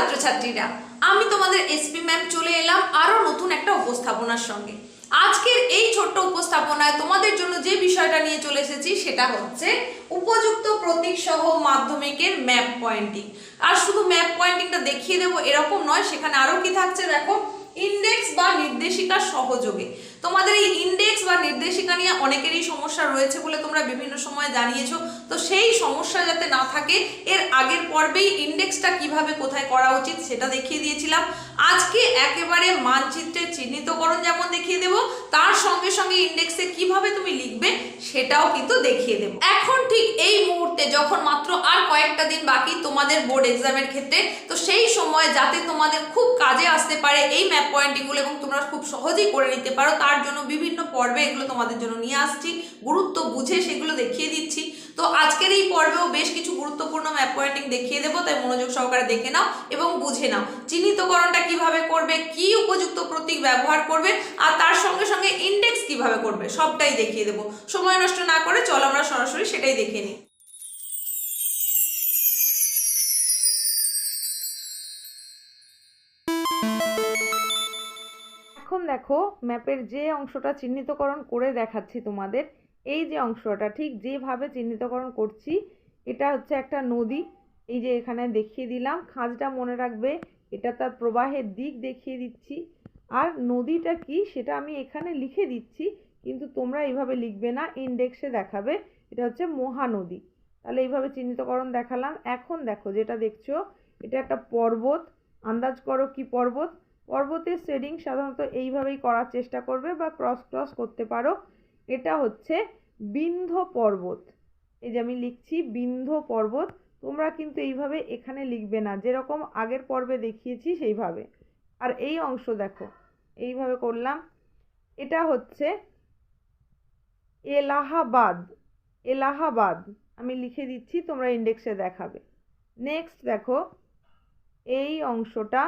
ছাত্রছাত্রীরা। আমি তোমাদের এসপি ম্যাম চলে এলাম আরও নতুন একটা উপস্থাপনার সঙ্গে। আজকের এই ছোট্ট উপস্থাপনায় তোমাদের জন্য যে বিষয়টা নিয়ে চলে এসেছি সেটা হচ্ছে উপযুক্ত প্রতীক সহ মাধ্যমিকের ম্যাপ পয়েন্টিং আর শুধু ম্যাপ পয়েন্টিংটা দেখিয়ে দেবো, এরকম নয়, সেখানে আরও কি থাকছে দেখো ইন্ডেক্স বা নির্দেশিকার সহযোগে। তোমাদের এই ইন্ডেক্স বা নির্দেশিকা নিয়ে অনেকেরই সমস্যা রয়েছে বলে তোমরা বিভিন্ন সময় জানিয়েছো। তো সেই সমস্যা যাতে না থাকে, এর আগের পর্বেই ইন্ডেক্সটা কীভাবে কোথায় করা উচিত সেটা দেখিয়ে দিয়েছিলাম। আজকে একেবারে মানচিত্রের চিহ্নিতকরণ যেমন দেখিয়ে দেব, তার সঙ্গে সঙ্গে ইন্ডেক্সে কীভাবে তুমি লিখবে সেটাও কিন্তু দেখিয়ে দেব। এখন ঠিক এই মুহূর্তে যখন মাত্র আর কয়েকটা দিন বাকি তোমাদের বোর্ড এক্সামের ক্ষেত্রে, তো সেই সময় যাতে তোমাদের খুব কাজে আসতে পারে এই ম্যাপ পয়েন্টিংগুলো এবং তোমরা খুব সহজেই করে নিতে পারো, তার জন্য বিভিন্ন পর্বে এগুলো তোমাদের জন্য নিয়ে আসছি, গুরুত্ব বুঝে সেগুলো দেখিয়ে দিচ্ছি। তো আজকের এই পর্বেও বেশ কিছু গুরুত্বপূর্ণ ম্যাপ পয়েন্টিং দেখিয়ে দেবো, তাই মনোযোগ সহকারে দেখে নাও এবং বুঝে নাও। চিহ্নিতকরণটা কীভাবে করবে, কি উপযুক্ত প্রতীক ব্যবহার করবে, আর তার সঙ্গে সঙ্গে ইন্ডেক্স কীভাবে করবে, সবটাই দেখিয়ে দেবো। সময় নষ্ট না করে চলো আমরা সরাসরি সেটাই দেখে নিই। এখন দেখো, ম্যাপের যে অংশটা চিহ্নিতকরণ করে দেখাচ্ছি তোমাদের এই যে অংশটা, ঠিক যেভাবে চিহ্নিতকরণ করছি, এটা হচ্ছে একটা নদী। এই যে এখানে দেখিয়ে দিলাম, খাঁজটা মনে রাখবে, এটা তার প্রবাহের দিক দেখিয়ে দিচ্ছি। আর নদীটা কি, সেটা আমি এখানে লিখে দিচ্ছি, কিন্তু তোমরা এইভাবে লিখবে না ইন্ডেক্সে দেখাবে, এটা হচ্ছে মহানদী। তাহলে এইভাবে চিহ্নিতকরণ দেখালাম। এখন দেখো, যেটা দেখছ, এটা একটা পর্বত। আন্দাজ করো কি পর্বত? পর্বতের শেডিং সাধারণত এইভাবেই করার চেষ্টা করবে বা ক্রস ক্রস করতে পারো। এটা হচ্ছে বিন্ধ্য পর্বত। এই যে আমি লিখছি বিন্ধ্য পর্বত, তোমরা কিন্তু এইভাবে এখানে লিখবে না। যেরকম আগের পর্বে দেখিয়েছি সেইভাবে। আর এই অংশ দেখো, এইভাবে করলাম। এটা হচ্ছে এলাহাবাদ এলাহাবাদ। আমি লিখে দিচ্ছি, তোমরা ইন্ডেক্সে দেখাবে। নেক্সট দেখো, এই অংশটা,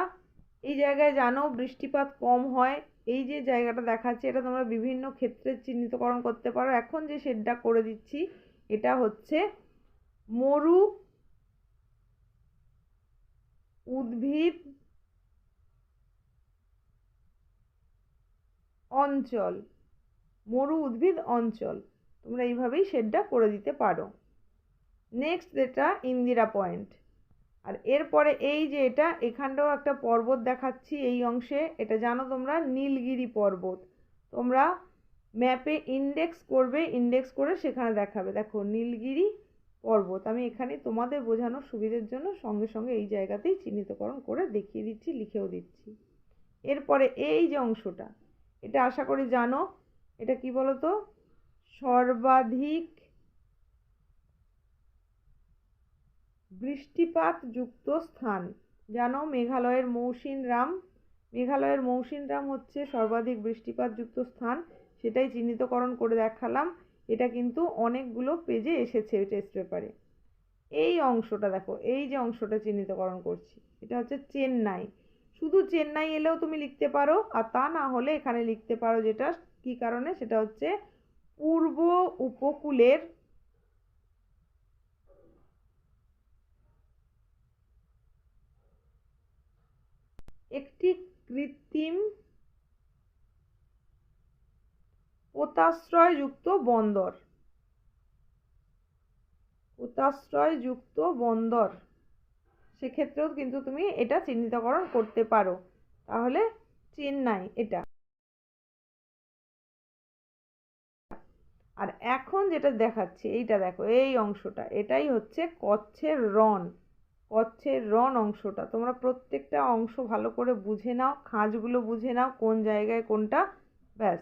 এই জায়গায় জানো বৃষ্টিপাত কম হয় এই যে জায়গাটা দেখাচ্ছে, এটা তোমরা বিভিন্ন ক্ষেত্রে চিহ্নিতকরণ করতে পারো। এখন যে শেডটা করে দিচ্ছি, এটা হচ্ছে মরু উদ্ভিদ অঞ্চল, মরু উদ্ভিদ অঞ্চল। তোমরা এইভাবেই শেডটা করে দিতে পারো। নেক্সট যেটা ইন্দিরা পয়েন্ট আর এরপরে এই যে এটা, এখানটাও একটা পর্বত দেখাচ্ছি এই অংশে। এটা জানো তোমরা? নীলগিরি পর্বত। তোমরা ম্যাপে ইন্ডেক্স করবে ইন্ডেক্স করে সেখানে দেখাবে। দেখো, নীলগিরি পর্বত। আমি এখানে তোমাদের বোঝানোর সুবিধের জন্য সঙ্গে সঙ্গে এই জায়গাতেই চিহ্নিতকরণ করে দেখিয়ে দিচ্ছি, লিখেও দিচ্ছি। এরপরে এই যে অংশটা, এটা আশা করি জানো, এটা কি বলো তো সর্বাধিক বৃষ্টিপাতযুক্ত স্থান। জানো, মেঘালয়ের মৌসিনরাম মেঘালয়ের মৌসিনরাম হচ্ছে সর্বাধিক বৃষ্টিপাতযুক্ত স্থান। সেটাই চিহ্নিতকরণ করে দেখালাম। এটা কিন্তু অনেকগুলো পেজে এসেছে টেস্ট পেপারে এই অংশটা দেখো, এই যে অংশটা চিহ্নিতকরণ করছি, এটা হচ্ছে চেন্নাই। শুধু চেন্নাই এলেও তুমি লিখতে পারো, আর তা না হলে এখানে লিখতে পারো যেটা, কী কারণে? সেটা হচ্ছে পূর্ব উপকূলের একটি কৃত্রিম পোতাশ্রয়যুক্ত বন্দর। পোতাশ্রয়যুক্ত বন্দর। সেক্ষেত্রেও কিন্তু তুমি এটা চিহ্নিতকরণ করতে পারো। তাহলে চেন্নাই এটা। আর এখন যেটা দেখাচ্ছি, এইটা দেখো, এই অংশটা, এটাই হচ্ছে কচ্ছের রন কচ্ছের রন অংশটা। তোমরা প্রত্যেকটা অংশ ভালো করে বুঝে নাও, খাঁজগুলো বুঝে নাও কোন জায়গায় কোনটা ব্যাস।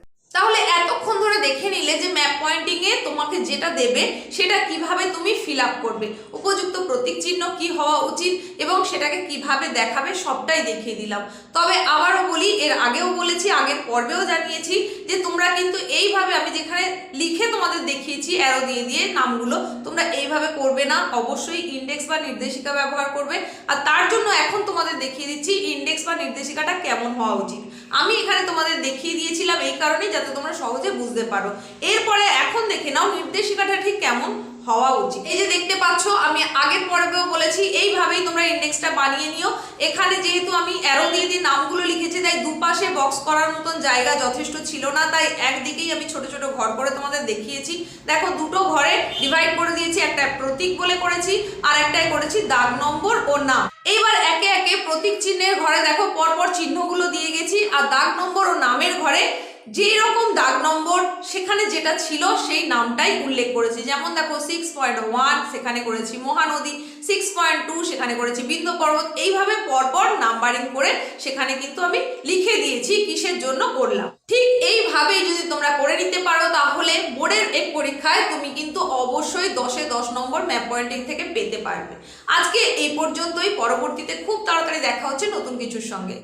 দেখে নিলে যে ম্যাপ পয়েন্টিংয়ে তোমাকে যেটা দেবে, সেটা কীভাবে তুমি ফিল আপ করবে। উপযুক্ত প্রতীক চিহ্ন কি হওয়া উচিত এবং সেটাকে কীভাবে দেখাবে সবটাই দেখিয়ে দিলাম। তবে আবারও বলি, এর আগেও বলেছি, আগের পর্বেও জানিয়েছি যে তোমরা কিন্তু এইভাবে আমি যেখানে লিখে তোমাদের দেখিয়েছি অ্যারো দিয়ে দিয়ে নামগুলো, তোমরা এইভাবে করবে না। অবশ্যই ইন্ডেক্স বা নির্দেশিকা ব্যবহার করবে। আর তার জন্য এখন তোমাদের দেখিয়ে দিচ্ছি ইন্ডেক্স বা নির্দেশিকাটা কেমন হওয়া উচিত। আমি এখানে তোমাদের দেখিয়ে দিয়েছিলাম এই কারণেই যাতে তোমরা সহজে বুঝতে পারো। এরপরে এখন দেখে নাও নির্দেশিকাটা ঠিক কেমন হওয়া উচিত। এই যে দেখতে পাচ্ছ, আমি আগের পর্বেও বলেছি, এইভাবেই তোমরা ইন্ডেক্সটা বানিয়ে নিও। এখানে যেহেতু আমি অ্যারো দিয়ে দিয়ে নামগুলো লিখেছি, তাই দুপাশে বক্স করার মতন জায়গা যথেষ্ট ছিল না, তাই একদিকেই আমি ছোট ছোট ঘর করে তোমাদের দেখিয়েছি। দেখো, দুটো ঘরে ডিভাইড করে দিয়েছি, একটা প্রতীক বলে করেছি, আর একটাই করেছি দাগ নম্বর ও নাম। এইবার একে একে প্রতীক চিহ্নের ঘরে দেখো, পরপর চিহ্নগুলো দিয়ে গেছি, আর দাগ নম্বর ও নামের ঘরে যেই রকম দাগ নম্বর সেখানে যেটা ছিল সেই নামটাই উল্লেখ করেছি। যেমন দেখো সিক্স পয়েন্ট ওয়ান সেখানে করেছি মহানদী সিক্স পয়েন্ট টু সেখানে করেছি বিন্দু পর্বত। এইভাবে পরপর নাম্বারিং করে সেখানে কিন্তু আমি লিখে দিয়েছি কিসের জন্য করলাম। ঠিক এইভাবেই যদি তোমরা করে নিতে পারো তাহলে বোর্ডের এক পরীক্ষায় তুমি কিন্তু অবশ্যই দশে দশ নম্বর ম্যাপ পয়েন্টিং থেকে পেতে পারবে। আজকে এই পর্যন্তই। পরবর্তীতে খুব তাড়াতাড়ি দেখা হচ্ছে নতুন কিছুর সঙ্গে।